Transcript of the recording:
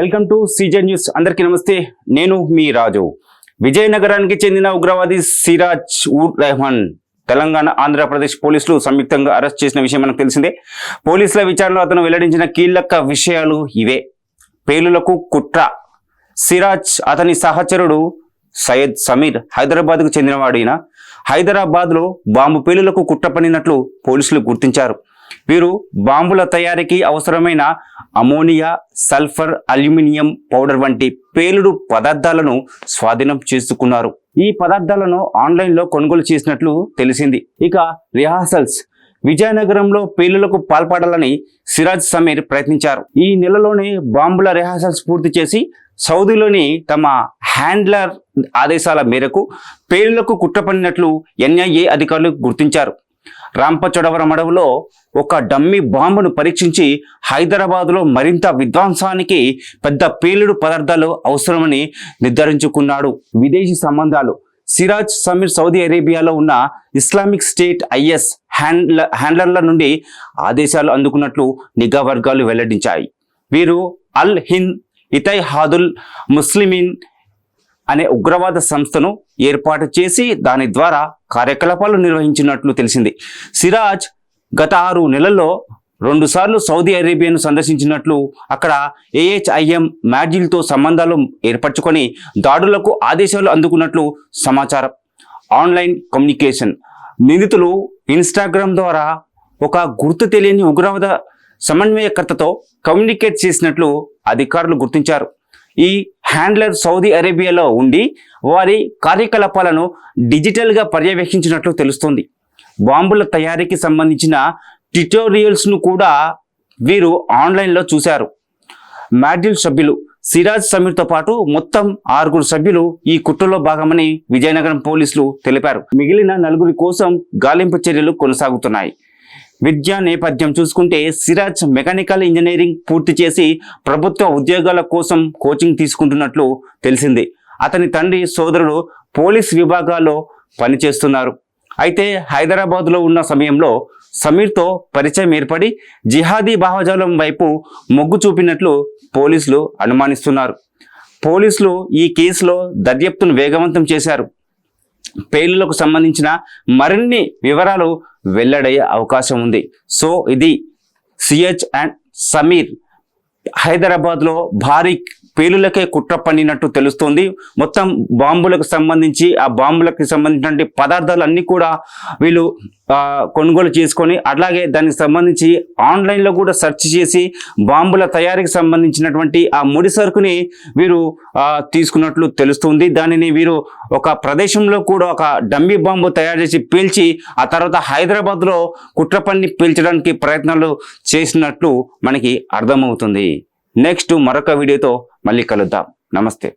Welcome to season news. అందరికీ నమస్తే. నేను మీ రాజు. విజయనగరానికి చెందిన ఉగ్రవాది సిరాజ్ ఉర్ రెహమాన్ తెలంగాణ ఆంధ్రప్రదేశ్ పోలీసులు సంయుక్తంగా అరెస్ట్ చేసిన విషయం మనకు తెలిసిందే. పోలీసుల విచారణలో అతను వెల్లడించిన కీలక విషయాలు ఇవే. పేలులకు కుట్ర. సిరాజ్ అతని సహచరుడు సయ్యద్ సమీర్ హైదరాబాద్కు చెందినవాడైన. హైదరాబాద్లో బాంబు పేలులకు కుట్ర పనినట్లు పోలీసులు గుర్తించారు. వీరు బాంబుల తయారీకి అవసరమైన అమోనియా సల్ఫర్ అల్యూమినియం పౌడర్ వంటి పేలుడు పదార్థాలను స్వాధీనం చేసుకున్నారు. ఈ పదార్థాలను ఆన్లైన్లో కొనుగోలు చేసినట్లు తెలిసింది. ఇక రిహార్సల్స్. విజయనగరంలో పేలులకు పాల్పడాలని సిరాజ్ సమీర్ ప్రయత్నించారు. ఈ నెలలోనే బాంబుల రిహార్సల్స్ పూర్తి చేసి సౌదీలోని తమ హ్యాండ్లర్ ఆదేశాల మేరకు పేలులకు కుట్రపడినట్లు ఎన్ఐఏ అధికారులు గుర్తించారు. రాంపచోడవరం అడవులో ఒక డమ్మీ బాంబును పరీక్షించి హైదరాబాదులో మరింత విధ్వంసానికి పెద్ద పేలుడు పదార్థాలు అవసరమని నిర్ధారించుకున్నాడు. విదేశీ సంబంధాలు. సిరాజ్ సమీర్ సౌదీ అరేబియాలో ఉన్న ఇస్లామిక్ స్టేట్ ఐఎస్ హ్యాండ్ల హ్యాండ్లర్ల నుండి ఆదేశాలు అందుకున్నట్లు నిఘా వర్గాలు వెల్లడించాయి. వీరు అల్ హింద్ ఇతైహాదుల్ ముస్లిమీన్ అనే ఉగ్రవాద సంస్థను ఏర్పాటు చేసి దాని ద్వారా కార్యకలాపాలు నిర్వహించినట్లు తెలిసింది. సిరాజ్ గత ఆరు నెలల్లో రెండుసార్లు సౌదీ అరేబియాను సందర్శించినట్లు అక్కడ ఏహెచ్ఐఎం మ్యాజిల్తో సంబంధాలు ఏర్పరచుకొని దాడులకు ఆదేశాలు అందుకున్నట్లు సమాచారం. Online communication. నిందితులు ఇన్స్టాగ్రామ్ ద్వారా ఒక గుర్తు తెలియని ఉగ్రవాద సమన్వయకర్తతో కమ్యూనికేట్ చేసినట్లు అధికారులు గుర్తించారు. ఈ హ్యాండ్లర్ సౌదీ అరేబియాలో ఉండి వారి కార్యకలాపాలను డిజిటల్గా పర్యవేక్షించినట్లు తెలుస్తోంది. బాంబుల తయారీకి సంబంధించిన ట్యుటోరియల్స్ను కూడా వీరు ఆన్లైన్లో చూశారు. మాడ్యూల్ సభ్యులు సిరాజ్ సమీర్తో పాటు మొత్తం ఆరుగురు సభ్యులు ఈ కుట్రలో భాగమని విజయనగరం పోలీసులు తెలిపారు. మిగిలిన నలుగురి కోసం గాలింపు చర్యలు కొనసాగుతున్నాయి. విద్యా నేపథ్యం చూసుకుంటే సిరాజ్ మెకానికల్ ఇంజనీరింగ్ పూర్తి చేసి ప్రభుత్వ ఉద్యోగాల కోసం కోచింగ్ తీసుకుంటున్నట్లు తెలిసింది. అతని తండ్రి సోదరుడు పోలీస్ విభాగాల్లో పనిచేస్తున్నారు. అయితే హైదరాబాద్లో ఉన్న సమయంలో సమీర్తో పరిచయం ఏర్పడి జిహాదీ భావజాలం వైపు మొగ్గు చూపినట్లు పోలీసులు అనుమానిస్తున్నారు. పోలీసులు ఈ కేసులో దర్యాప్తును వేగవంతం చేశారు. పేలులకు సంబంధించిన మరిన్ని వివరాలు వెల్లడయ్యే అవకాశం ఉంది. సో ఇది సిహెచ్ అండ్ సమీర్. హైదరాబాద్లో భారీ పేలులకే కుట్ర పన్నినట్టు తెలుస్తుంది. మొత్తం బాంబులకు సంబంధించి ఆ బాంబులకు సంబంధించినటువంటి పదార్థాలు అన్నీ కూడా వీళ్ళు కొనుగోలు చేసుకొని అట్లాగే దానికి సంబంధించి ఆన్లైన్లో కూడా సెర్చ్ చేసి బాంబుల తయారీకి సంబంధించినటువంటి ఆ ముడి సరుకుని వీరు తీసుకున్నట్లు తెలుస్తుంది. దానిని వీరు ఒక ప్రదేశంలో కూడా ఒక డమ్మీ బాంబు తయారు చేసి పీల్చి ఆ తర్వాత హైదరాబాద్లో కుట్ర పన్ని పీల్చడానికి ప్రయత్నాలు చేసినట్లు మనకి అర్థమవుతుంది. నెక్స్ట్ మరొక వీడియోతో మళ్ళీ కలుద్దాం. నమస్తే.